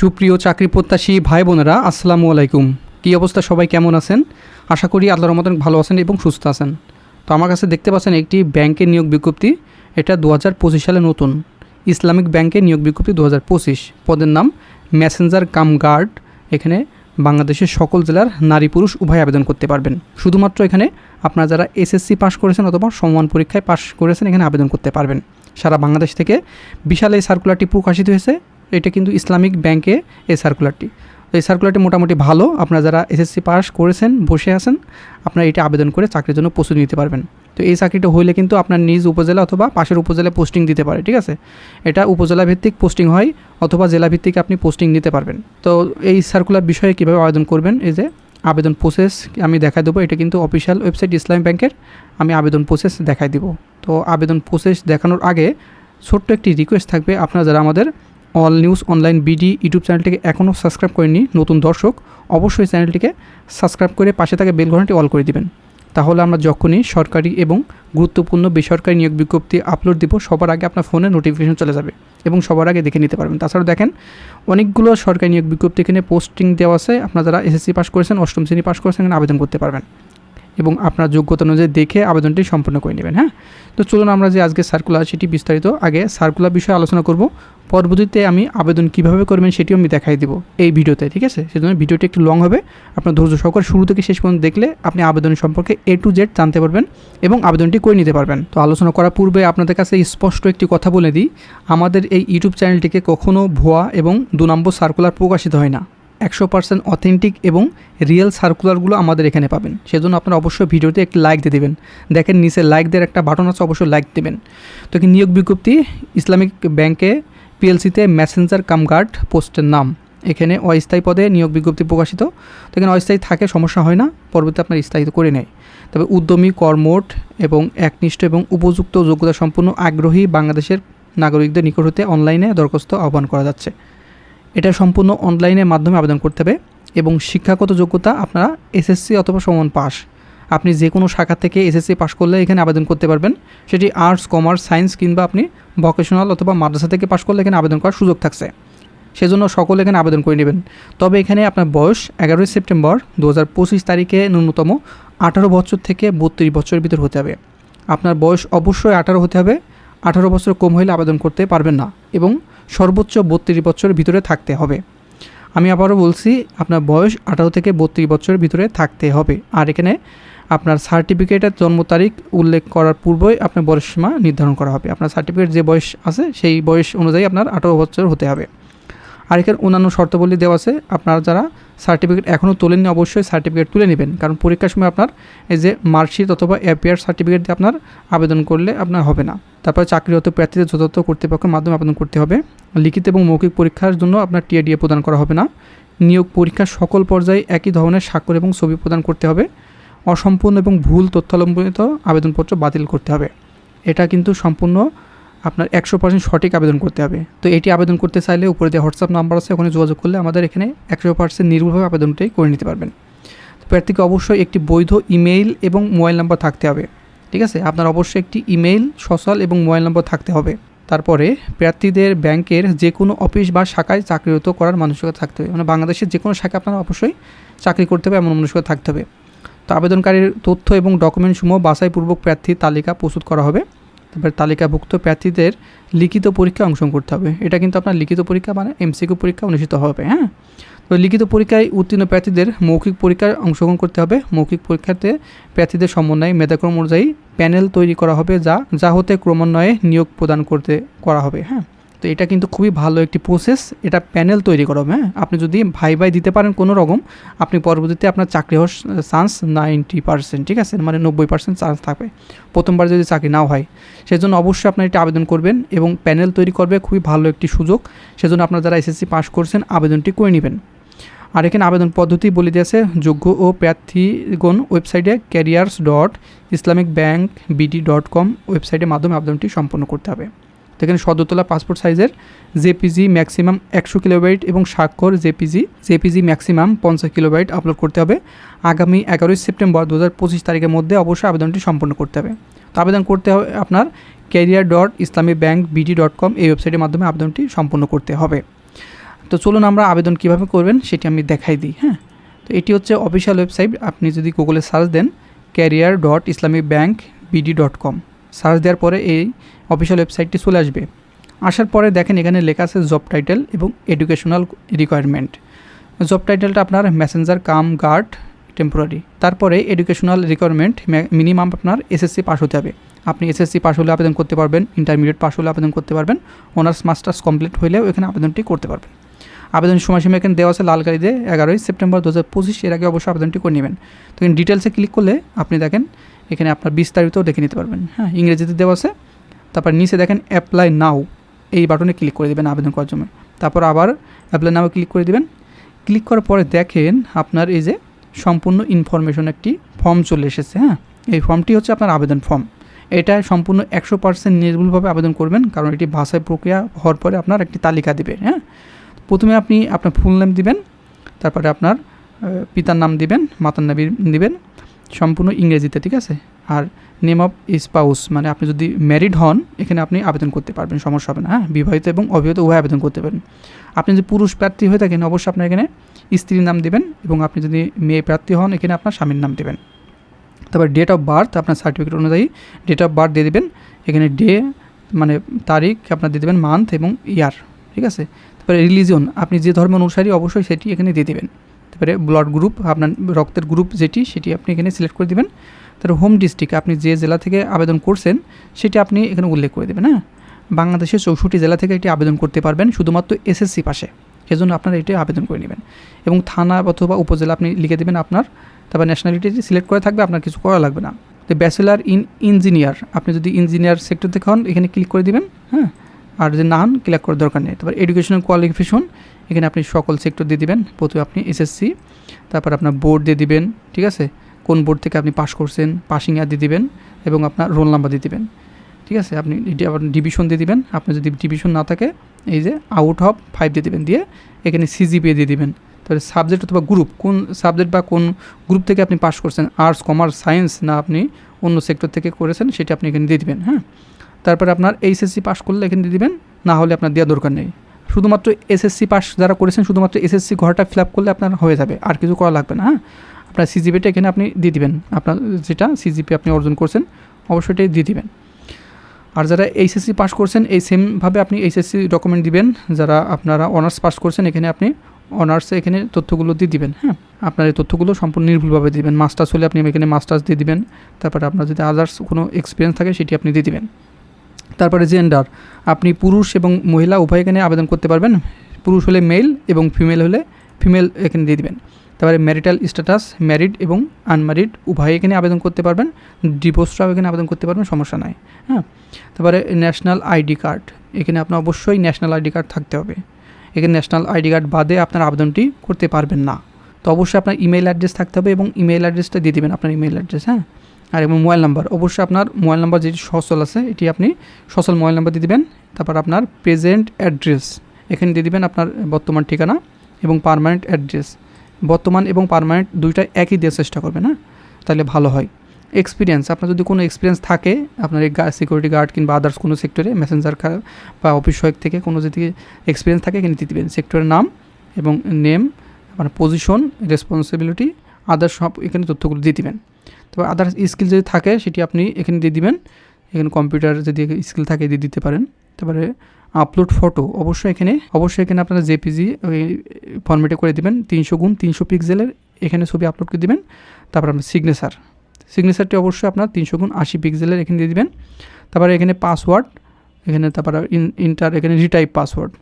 সুপ্রিয় চাকরি প্রত্যাশী ভাই বোনেরা আসসালামু আলাইকুম। কী অবস্থা? সবাই কেমন আছেন? আশা করি আল্লাহর মতন ভালো আছেন এবং সুস্থ আছেন। তো আমার কাছে দেখতে পাচ্ছেন একটি ব্যাংকের নিয়োগ বিজ্ঞপ্তি। এটা দু হাজার পঁচিশ সালে নতুন। ইসলামিক ব্যাংকের নিয়োগ বিজ্ঞপ্তি দু হাজার পঁচিশ। পদের নাম ম্যাসেঞ্জার কাম গার্ড এখানে বাংলাদেশের সকল জেলার নারী পুরুষ উভয় আবেদন করতে পারবেন। শুধুমাত্র এখানে আপনারা যারা এসএসসি পাস করেছেন অথবা সমান পরীক্ষায় পাস করেছেন, এখানে আবেদন করতে পারবেন। সারা বাংলাদেশ থেকে বিশাল এই সার্কুলারটি প্রকাশিত হয়েছে। এটা কিন্তু ইসলামিক ব্যাংকে এই সার্কুলারটি তো এই সার্কুলারটি মোটামুটি ভালো। আপনারা যারা এসএসসি পাস করেছেন, বসে আছেন, আপনারা এটা আবেদন করে চাকরির জন্য প্রস্তুতি নিতে পারবেন। তো এই চাকরিটা হইলে কিন্তু আপনার নিজ উপজেলা অথবা পাশের উপজেলায় পোস্টিং দিতে পারে, ঠিক আছে? এটা উপজেলা ভিত্তিক পোস্টিং হয় অথবা জেলা ভিত্তিক আপনি পোস্টিং নিতে পারবেন। তো এই সার্কুলার বিষয়ে কীভাবে আবেদন করবেন? এই যে আবেদন প্রসেস আমি দেখাই দেবো। এটা কিন্তু অফিসিয়াল ওয়েবসাইট ইসলাম ব্যাংকের। আমি আবেদন প্রসেস দেখাই দিব। তো আবেদন প্রসেস দেখানোর আগে ছোট্ট একটি রিকোয়েস্ট থাকবে। আপনারা যারা আমাদের All News Online BD YouTube চ্যানেলটিকে এখনও সাবস্ক্রাইব করেননি নতুন দর্শক, অবশ্যই চ্যানেলটিকে সাবস্ক্রাইব করে পাশে থাকা বেল ঘটনাটি অল করে দিবেন। তাহলে আমরা যখনই সরকারি এবং গুরুত্বপূর্ণ বেসরকারি নিয়োগ বিজ্ঞপ্তি আপলোড দিব, সবার আগে আপনার ফোনে নোটিফিকেশন চলে যাবে এবং সবার আগে দেখে নিতে পারবেন। তাছাড়া দেখেন, অনেকগুলো সরকারি নিয়োগ বিজ্ঞপ্তি এখানে পোস্টিং দেওয়া আছে। আপনারা যারা এসএসসি পাস করেছেন, অষ্টম শ্রেণি পাস করেছেন, এখানে আবেদন করতে পারবেন। এবং আপনার যোগ্যতা অনুযায়ী দেখে আবেদনটি সম্পন্ন করে নেবেন হ্যাঁ? তো চলুন আমরা যে আজকে সার্কুলার সেটি বিস্তারিত আগে সার্কুলার বিষয়ে আলোচনা করব। পরবর্তীতে আমি আবেদন কীভাবে করবেন সেটিও আমি দেখাই দেবো এই ভিডিওতে, ঠিক আছে? সেজন্য ভিডিওটি একটু লং হবে। আপনার ধৈর্য সহকারে শুরু থেকে শেষ পর্যন্ত দেখলে আপনি আবেদন সম্পর্কে এ টু জেড জানতে পারবেন এবং আবেদনটি করে নিতে পারবেন। তো আলোচনা করার পূর্বে আপনাদের কাছে স্পষ্ট একটি কথা বলে দিই, আমাদের এই ইউটিউব চ্যানেলটিকে কখনও ভুয়া এবং দু নম্বর সার্কুলার প্রকাশিত হয় না। একশো পার্সেন্ট অথেন্টিক এবং রিয়েল সার্কুলারগুলো আমাদের এখানে পাবেন। সেজন্য আপনারা অবশ্যই ভিডিওতে একটি লাইক দিয়ে দেবেন। দেখেন নিচে লাইক দেওয়ার একটা বাটন আছে, অবশ্যই লাইক দেবেন। তো কি নিয়োগ বিজ্ঞপ্তি, ইসলামিক ব্যাংকে পিএলসিতে ম্যাসেঞ্জার কাম গার্ড পোস্টের নাম। এখানে অস্থায়ী পদে নিয়োগ বিজ্ঞপ্তি প্রকাশিত। তো এখানে অস্থায়ী থাকে, সমস্যা হয় না। পরবর্তী আপনার স্থায়িত করে নেয়। তবে উদ্যমী, কর্মঠ এবং একনিষ্ঠ এবং উপযুক্ত যোগ্যতা সম্পন্ন আগ্রহী বাংলাদেশের নাগরিকদের নিকট হতে অনলাইনে দরখাস্ত আহ্বান করা যাচ্ছে। এটা সম্পূর্ণ অনলাইনের মাধ্যমে আবেদন করতে হবে এবং শিক্ষাগত যোগ্যতা আপনারা এসএসসি অথবা সমান পাস। আপনি যে কোনো শাখা থেকে এসএসসি পাশ করলে এখানে আবেদন করতে পারবেন। সেটি আর্টস কমার্স সায়েন্স কিংবা আপনি ভকেশনাল অথবা মাদ্রাসা থেকে পাশ করলে এখানে আবেদন করার সুযোগ থাকছে। সেজন্য সকলে এখানে আবেদন করে নেবেন। তবে এখানে আপনার বয়স এগারোই সেপ্টেম্বর দু হাজার পঁচিশ তারিখে ন্যূনতম আঠারো বছর থেকে বত্রিশ বছরের ভিতর হতে হবে। আপনার বয়স অবশ্যই আঠারো হতে হবে। আঠারো বছর কম হলে আবেদন করতে পারবেন না এবং সর্বোচ্চ বত্রিশ বছরের ভিতরে থাকতে হবে। আমি আবারও বলছি, আপনার বয়স আঠারো থেকে বত্রিশ বছরের ভিতরে থাকতে হবে। আর এখানে আপনার সার্টিফিকেটের জন্ম তারিখ উল্লেখ করার পূর্বেই আপনার বয়স সীমা নির্ধারণ করা হবে। আপনার সার্টিফিকেট যে বয়স আছে, সেই বয়স অনুযায়ী আপনার আঠারো বছর হতে হবে। আর এখানে অন্যান্য শর্তাবলী দেওয়া আছে, আপনারা যারা সার্টিফিকেট এখনও তোলেননি অবশ্যই সার্টিফিকেট তুলে নেবেন। কারণ পরীক্ষার সময় আপনার এই যে মার্কশিট অথবা অ্যাপিয়ার সার্টিফিকেট দিয়ে আপনার আবেদন করলে আপনার হবে না। তারপরে চাকরিরত প্রার্থীদের যথাযথ কর্তৃপক্ষের মাধ্যমে আবেদন করতে হবে। লিখিত এবং মৌখিক পরীক্ষার জন্য আপনার টিএডিএ প্রদান করা হবে না। নিয়োগ পরীক্ষার সকল পর্যায়ে একই ধরনের স্বাক্ষর এবং ছবি প্রদান করতে হবে। অসম্পূর্ণ এবং ভুল তথ্যাবলম্বিত আবেদনপত্র বাতিল করতে হবে। এটা কিন্তু সম্পূর্ণ আপনার একশো পার্সেন্ট সঠিক আবেদন করতে হবে। তো এটি আবেদন করতে চাইলে উপরে যে হোয়াটসঅ্যাপ নাম্বার আছে, ওখানে যোগাযোগ করলে আমাদের এখানে একশো পার্সেন্ট নির্ভুলভাবে আবেদনটাই করে নিতে পারবেন। প্রার্থীকে অবশ্যই একটি বৈধ ইমেইল এবং মোবাইল নাম্বার থাকতে হবে। ঠিক আছে? আপনার অবশ্যই একটি ইমেইল সোশ্যাল এবং মোবাইল নম্বর থাকতে হবে। তারপরে প্রার্থীদের ব্যাংকের যে কোনো অফিস বা শাখায় চাকরিরত করার মানসিকতা থাকতে হবে। মানে বাংলাদেশের যে কোনো শাখায় আপনার অবশ্যই চাকরি করতে হবে, এমন মানসিকতা থাকতে হবে। তো আবেদনকারীর তথ্য এবং ডকুমেন্টসমূহ বাছাইপূর্বক প্রার্থীর তালিকা প্রস্তুত করা হবে। তারপরে তালিকাভুক্ত প্রার্থীদের লিখিত পরীক্ষা অংশগ্রহণ করতে হবে। এটা কিন্তু আপনার লিখিত পরীক্ষা মানে এমসিকিউ পরীক্ষা অনুষ্ঠিত হবে হ্যাঁ? তো লিখিত পরীক্ষায় উত্তীর্ণ প্রার্থীদের মৌখিক পরীক্ষায় অংশগ্রহণ করতে হবে। মৌখিক পরীক্ষাতে প্রার্থীদের সমন্বয়ে মেধাক্রম অনুযায়ী প্যানেল তৈরি করা হবে যা যা হতে ক্রমান্বয়ে নিয়োগ প্রদান করতে, করা হবে হ্যাঁ? তো এটা কিন্তু খুবই ভালো একটি প্রসেস এটা প্যানেল তৈরি করা হ্যাঁ? আপনি যদি ভাই ভাই দিতে পারেন কোনো রকম, আপনি পরবর্তীতে আপনার চাকরি হওয়ার চান্স নাইনটি পার্সেন্ট ঠিক আছে? মানে নব্বই পার্সেন্ট চান্স থাকবে। প্রথমবার যদি চাকরি নাও হয়, সেজন্য অবশ্যই আপনার এটা আবেদন করবেন এবং প্যানেল তৈরি করবে খুবই ভালো একটি সুযোগ। সেজন্য আপনারা যারা এসএসসি পাস করছেন, আবেদনটি করে নেবেন। আর এখানে আবেদন পদ্ধতি বলে দিয়েছে যোগ্য ও প্রার্থীগণ ওয়েবসাইটে careers dot Islamic bank BD dot com ওয়েবসাইটের মাধ্যমে আবেদনটি সম্পন্ন করতে হবে। তো এখানে সদ্যতলা পাসপোর্ট সাইজের জেপিজি ম্যাক্সিমাম একশো কিলোবাইট এবং স্বাক্ষর জেপিজি জেপিজি ম্যাক্সিমাম পঞ্চাশ কিলোবাইট আপলোড করতে হবে। আগামী এগারোই সেপ্টেম্বর দু হাজার পঁচিশ তারিখের মধ্যে অবশ্যই আবেদনটি সম্পন্ন করতে হবে। তো আবেদন করতে হবে আপনার career dot Islami bank BD dot com এই ওয়েবসাইটের মাধ্যমে আবেদনটি সম্পন্ন করতে হবে। তো চলুন আমরা আবেদন কীভাবে করবেন সেটি আমি দেখাই দিই হ্যাঁ? তো এটি হচ্ছে অফিসিয়াল ওয়েবসাইট আপনি যদি গুগলে সার্চ দেন career dot Islami bank BD dot com search দেওয়ার পরে এই অফিসিয়াল ওয়েবসাইটটি চলে আসবে। আসার পরে দেখেন এখানে লেখা আছে জব টাইটেল এবং এডুকেশনাল রিকোয়ারমেন্ট। জব টাইটেলটা আপনার মেসেঞ্জার, কাম, গার্ড, টেম্পোরারি। তারপরে এডুকেশনাল রিকোয়ারমেন্ট মিনিমাম আপনার এসএসসি পাস হতে হবে। আপনি এসএসসি পাস হলে আবেদন করতে পারবেন, ইন্টারমিডিয়েট পাস হলে আবেদন করতে পারবেন, অনার্স, মাস্টার্স কমপ্লিট হলেও এখানে আবেদনটি করতে পারবেন। আবেদনের সময়সীমা এখানে দেওয়া আছে লাল গাড়িতে এগারোই সেপ্টেম্বর দু হাজার পঁচিশ, এর আগে অবশ্যই আবেদনটি করে নেবেন। তো ডিটেলসে ক্লিক করলে আপনি দেখেন এখানে আপনার বিস্তারিতও দেখে নিতে পারবেন। হ্যাঁ ইংরেজিতে দেওয়া আছে। তারপর নিচে দেখেন অ্যাপ্লাই নাও এই বাটনে ক্লিক করে দেবেন আবেদন করার জন্য। তারপর আবার অ্যাপ্লাই নাও ক্লিক করে দেবেন। ক্লিক করার পরে দেখেন আপনার এই যে সম্পূর্ণ ইনফরমেশন একটি ফর্ম চলে এসেছে হ্যাঁ? এই ফর্মটি হচ্ছে আপনার আবেদন ফর্ম এটা সম্পূর্ণ একশো পার্সেন্ট নির্ভুলভাবে আবেদন করবেন, কারণ এটি ভাষায় প্রক্রিয়া হওয়ার পরে আপনার একটি তালিকা দেবে হ্যাঁ? প্রথমে আপনি আপনার ফুল নেম দিবেন, তারপরে আপনার পিতার নাম দিবেন, মাতার নাম দিবেন সম্পূর্ণ ইংরেজিতে, ঠিক আছে? আর নেম অফ স্পাউস মানে আপনি যদি ম্যারিড হন, এখানে আপনি আবেদন করতে পারবেন, সমস্যা হবে না হ্যাঁ? বিবাহিত এবং অবিবাহিত উভয় আবেদন করতে পারেন। আপনি যদি পুরুষ প্রার্থী হয়ে থাকেন, অবশ্যই আপনার এখানে স্ত্রীর নাম দেবেন এবং আপনি যদি মেয়ে প্রার্থী হন, এখানে আপনার স্বামীর নাম দেবেন। তারপর ডেট অফ বার্থ আপনার সার্টিফিকেট অনুযায়ী ডেট অফ বার্থ দিয়ে দেবেন। এখানে ডে মানে তারিখ আপনার দিয়ে দেবেন মান্থ এবং ইয়ার ঠিক আছে? তারপরে রিলিজন আপনি যে ধর্ম অনুসারী, অবশ্যই সেটি এখানে দিয়ে দেবেন। তারপরে ব্লাড গ্রুপ আপনার রক্তের গ্রুপ যেটি, সেটি আপনি এখানে সিলেক্ট করে দেবেন। তারপরে হোম ডিস্ট্রিক্ট আপনি যে জেলা থেকে আবেদন করছেন, সেটি আপনি এখানে উল্লেখ করে দেবেন হ্যাঁ? বাংলাদেশের চৌষট্টি জেলা থেকে এটি আবেদন করতে পারবেন, শুধুমাত্র এসএসসি পাশে। সেজন্য আপনারা এটি আবেদন করে নেবেন। এবং থানা অথবা উপজেলা আপনি লিখে দেবেন আপনার, তারপর ন্যাশনালিটি সিলেক্ট করে থাকবে, আপনার কিছু করা লাগবে না। তো ব্যাচেলার ইন ইঞ্জিনিয়ার আপনি যদি ইঞ্জিনিয়ার সেক্টর থেকে হন, এখানে ক্লিক করে দিবেন হ্যাঁ? আর যদি না হন ক্লিক করার দরকার নেই। তারপর এডুকেশনাল কোয়ালিফিকেশন এখানে আপনি সকল সেক্টর দিয়ে দিবেন। প্রথমে আপনি এসএসসি তারপর আপনার বোর্ড দিয়ে দিবেন, ঠিক আছে? কোন বোর্ড থেকে আপনি পাস করছেন পাসিং ইয়ার দিয়ে দিবেন এবং আপনার রোল নাম্বার দিয়ে দিবেন, ঠিক আছে? আপনি ডিভিশন দিয়ে দিবেন। আপনার যদি ডিভিশন না থাকে, এই যে আউট অফ ফাইভ দিয়ে দিবেন, দিয়ে এখানে সিজিপিএ দিয়ে দিবেন। তাহলে সাবজেক্ট অথবা গ্রুপ কোন সাবজেক্ট বা কোন গ্রুপ থেকে আপনি পাস করছেন আর্টস কমার্স সায়েন্স না আপনি অন্য সেক্টর থেকে করেছেন, সেটা আপনি এখানে দিয়ে দিবেন হ্যাঁ? তারপরে আপনার এইচএসসি পাস করলে এখানে দিয়ে দিবেন, না হলে আপনার দেওয়া দরকার নেই। শুধুমাত্র এসএসসি পাস যারা করেছেন, শুধুমাত্র এসএসসি ঘরটা ফিল আপ করলে আপনার হয়ে যাবে, আর কিছু করা লাগবে না হ্যাঁ? আপনার সিজিপিটা এখানে আপনি দিয়ে দিবেন, আপনার যেটা সিজিপি আপনি অর্জন করছেন, অবশ্যই এটাই দিয়ে দিবেন। আর যারা এইচএসসি পাস করছেন, এই সেমভাবে আপনি এইচএসসি ডকুমেন্ট দিবেন, যারা আপনারা অনার্স পাস করছেন, এখানে আপনি অনার্সে এখানে তথ্যগুলো দিয়ে দিবেন হ্যাঁ? আপনার এই তথ্যগুলো সম্পূর্ণ নির্ভুলভাবে দিবেন। মাস্টার্স হলে আপনি এখানে মাস্টার্স দিয়ে দিবেন, তারপরে আপনার যদি আদার্স কোনো এক্সপিরিয়েন্স থাকে, সেটি আপনি দিয়ে দিবেন। তারপরে জেন্ডার আপনি পুরুষ এবং মহিলা উভয় এখানে আবেদন করতে পারবেন। পুরুষ হলে মেল এবং ফিমেল হলে ফিমেল এখানে দিয়ে দিবেন। তারপরে ম্যারিটাল স্ট্যাটাস ম্যারিড এবং আনম্যারিড উভয় এখানে আবেদন করতে পারবেন। ডিভোর্সরাও এখানে আবেদন করতে পারবেন, সমস্যা নাই হ্যাঁ। তারপরে ন্যাশনাল আইডি কার্ড এখানে আপনার অবশ্যই ন্যাশনাল আইডি কার্ড থাকতে হবে। এখানে ন্যাশনাল আইডি কার্ড বাদে আপনার আবেদনটি করতে পারবেন না। তো অবশ্যই আপনার ইমেল অ্যাড্রেস থাকতে হবে এবং ইমেল অ্যাড্রেসটা দিয়ে দেবেন আপনার ইমেল অ্যাড্রেস হ্যাঁ। আর এবং মোবাইল নাম্বার। অবশ্যই আপনার মোবাইল নাম্বার যেটি সচল আছে, এটি আপনি সচল মোবাইল নাম্বার দিয়ে দেবেন। তারপর আপনার প্রেজেন্ট অ্যাড্রেস এখানে দিয়ে দেবেন আপনার বর্তমান ঠিকানা এবং পারমানেন্ট অ্যাড্রেস বর্তমান এবং পারমানেন্ট দুইটা একই দেওয়ার চেষ্টা করবেন হ্যাঁ? তাহলে ভালো হয়। এক্সপিরিয়েন্স আপনার যদি কোনো এক্সপিরিয়েন্স থাকে, আপনার এই সিকিউরিটি গার্ড কিংবা আদার্স কোনো সেক্টরে মেসেঞ্জার বা অফিস সহায়ক থেকে কোনো যদি এক্সপিরিয়েন্স থাকে, এখানে দিয়ে দেবেন। সেক্টরের নাম এবং নেম আপনার পজিশন রেসপন্সিবিলিটি আদার্স সব এখানে তথ্যগুলো দিয়ে দিবেন। তবে আদার্স স্কিল যদি থাকে, সেটি আপনি এখানে দিয়ে দিবেন। এখানে কম্পিউটার যদি স্কিল থাকে, দিয়ে দিতে পারেন। তারপরে আপলোড ফটো অবশ্যই এখানে অবশ্যই এখানে আপনারা জেপিজি ফর্মেটে করে দিবেন। তিনশো গুণ তিনশো পিক্সেলের এখানে ছবি আপলোড করে দিবেন। তারপর আপনার সিগনেচার সিগনেচারটি অবশ্যই আপনার তিনশো গুণ আশি পিক্সেলের এখানে দিয়ে দিবেন। তারপরে এখানে পাসওয়ার্ড এখানে তারপর ইন্টার এখানে রিটাইপ পাসওয়ার্ড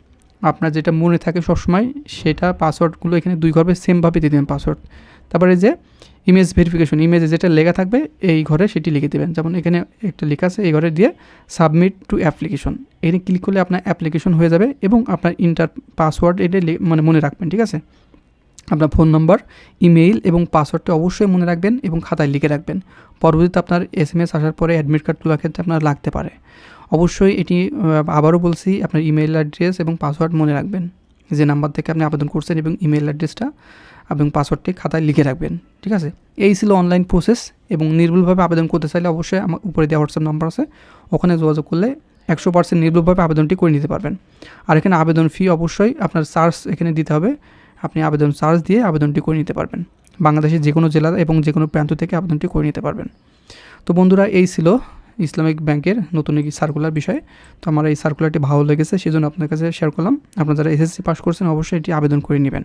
আপনার যেটা মনে থাকে সবসময়, সেটা পাসওয়ার্ডগুলো এখানে দুই ঘরে সেমভাবে দিয়ে দেবেন পাসওয়ার্ড তারপরে যে ইমেজ ভেরিফিকেশন ইমেজে যেটা লেখা থাকবে, এই ঘরে সেটি লিখে দেবেন। যেমন এখানে একটা লেখা আছে, এই ঘরে দিয়ে সাবমিট টু অ্যাপ্লিকেশন এখানে ক্লিক করলে আপনার অ্যাপ্লিকেশন হয়ে যাবে এবং আপনার ইন্টার পাসওয়ার্ড এটা মানে মনে রাখবেন, ঠিক আছে? আপনার ফোন নম্বর ইমেইল এবং পাসওয়ার্ডটা অবশ্যই মনে রাখবেন এবং খাতায় লিখে রাখবেন। পরবর্তীতে আপনার এস এম এস আসার পরে অ্যাডমিট কার্ড তোলার ক্ষেত্রে আপনার লাগতে পারে। অবশ্যই এটি আবারও বলছি, আপনার ইমেইল অ্যাড্রেস এবং পাসওয়ার্ড মনে রাখবেন। যে নাম্বার থেকে আপনি আবেদন করছেন এবং ইমেল অ্যাড্রেসটা এবং পাসওয়ার্ডটি খাতায় লিখে রাখবেন, ঠিক আছে? এই ছিল অনলাইন প্রসেস এবং নির্ভুলভাবে আবেদন করতে চাইলে অবশ্যই আমার উপরে দেওয়া হোয়াটসঅ্যাপ নাম্বার আছে। ওখানে যোগাযোগ করলে একশো পার্সেন্ট নির্ভুলভাবে আবেদনটি করে নিতে পারবেন। আর এখানে আবেদন ফি অবশ্যই আপনার চার্জ এখানে দিতে হবে। আপনি আবেদন চার্জ দিয়ে আবেদনটি করে নিতে পারবেন। বাংলাদেশের যে কোনো জেলা এবং যে কোনো প্রান্ত থেকে আবেদনটি করে নিতে পারবেন। তো বন্ধুরা, এই ছিল ইসলামিক ব্যাংকের নতুন একটি সার্কুলার বিষয়ে। তো আমার এই সার্কুলারটি ভালো লেগেছে, সেজন্য আপনার কাছে শেয়ার করলাম। আপনারা যারা এসএসসি পাস করছেন, অবশ্যই এটি আবেদন করে নেবেন।